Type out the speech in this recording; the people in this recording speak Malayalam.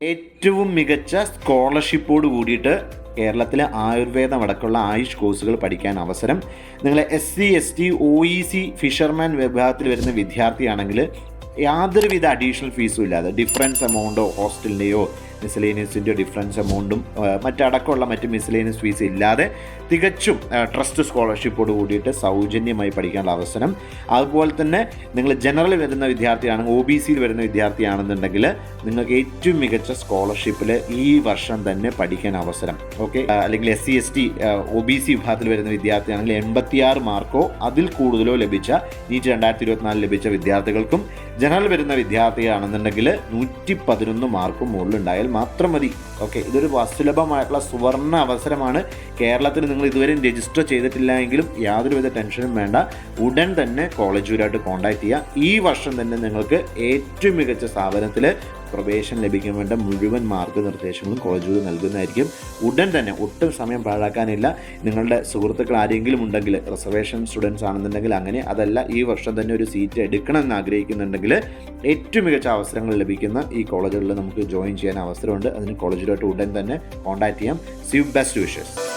ഏറ്റവും മികച്ച സ്കോളർഷിപ്പോട് കൂടിയിട്ട് കേരളത്തിലെ ആയുർവേദം അടക്കമുള്ള ആയുഷ് കോഴ്സുകൾ പഠിക്കാൻ അവസരം. നിങ്ങൾ S C S T O E C fisherman വിഭാഗത്തിൽ വരുന്ന വിദ്യാർത്ഥിയാണെങ്കിൽ യാതൊരുവിധ അഡീഷണൽ ഫീസും ഇല്ലാതെ ഡിഫറൻസ് എമൗണ്ടോ ഹോസ്റ്റലിന്റെയോ മിസലേനിയസിന്റെയോ ഡിഫറൻസ് എമൗണ്ടും മറ്റടക്കമുള്ള മറ്റ് മിസലേനിയസ് ഫീസ് ഇല്ലാതെ തികച്ചും ട്രസ്റ്റ് സ്കോളർഷിപ്പോട് കൂടിയിട്ട് സൗജന്യമായി പഠിക്കാനുള്ള അവസരം. അതുപോലെ തന്നെ നിങ്ങൾ ജനറൽ വരുന്ന വിദ്യാർത്ഥിയാണെങ്കിൽ ഒ ബി സിയിൽ വരുന്ന വിദ്യാർത്ഥിയാണെന്നുണ്ടെങ്കിൽ നിങ്ങൾക്ക് ഏറ്റവും മികച്ച സ്കോളർഷിപ്പിൽ ഈ വർഷം തന്നെ പഠിക്കാൻ അവസരം. ഓക്കെ അല്ലെങ്കിൽ S C S T O B C വിഭാഗത്തിൽ വരുന്ന വിദ്യാർത്ഥിയാണെങ്കിൽ എൺപത്തിയാറ് മാർക്കോ അതിൽ കൂടുതലോ ലഭിച്ച നീറ്റ് രണ്ടായിരത്തി ഇരുപത്തിനാലിൽ ലഭിച്ച വിദ്യാർത്ഥികൾക്കും ജനറൽ വരുന്ന വിദ്യാർത്ഥിയാണെന്നുണ്ടെങ്കിൽ നൂറ്റി പതിനൊന്ന് മാർക്കും മുകളിലുണ്ടായാൽ മാത്രം മതി. ഓക്കെ ഇതൊരു വസുലഭമായിട്ടുള്ള സുവർണ അവസരമാണ്. കേരളത്തിൽ നിങ്ങൾ ഇതുവരെ രജിസ്റ്റർ ചെയ്തിട്ടില്ല എങ്കിലും യാതൊരുവിധ ടെൻഷനും വേണ്ട. ഉടൻ തന്നെ കോളേജുമായിട്ട് കോൺടാക്ട് ചെയ്യുക. ഈ വർഷം തന്നെ നിങ്ങൾക്ക് ഏറ്റവും മികച്ച സ്ഥാപനത്തിൽ പ്രവേശനം ലഭിക്കാൻ വേണ്ട മുഴുവൻ മാർഗനിർദ്ദേശങ്ങളും കോളേജുകൾ നൽകുന്നതായിരിക്കും. ഉടൻ തന്നെ ഒട്ടും സമയം പാഴാക്കാനില്ല. നിങ്ങളുടെ സുഹൃത്തുക്കൾ ആരെങ്കിലും ഉണ്ടെങ്കിൽ റിസർവേഷൻ സ്റ്റുഡൻസ് ആണെന്നുണ്ടെങ്കിൽ അങ്ങനെ അതല്ല ഈ വർഷം തന്നെ ഒരു സീറ്റ് എടുക്കണമെന്ന് ആഗ്രഹിക്കുന്നുണ്ടെങ്കിൽ ഏറ്റവും മികച്ച അവസരങ്ങൾ ലഭിക്കുന്ന ഈ കോളേജുകളിൽ നമുക്ക് ജോയിൻ ചെയ്യാൻ അവസരമുണ്ട്. അതിന് കോളേജിലോട്ട് ഉടൻ തന്നെ കോൺടാക്ട് ചെയ്യാം. Sieve best wishes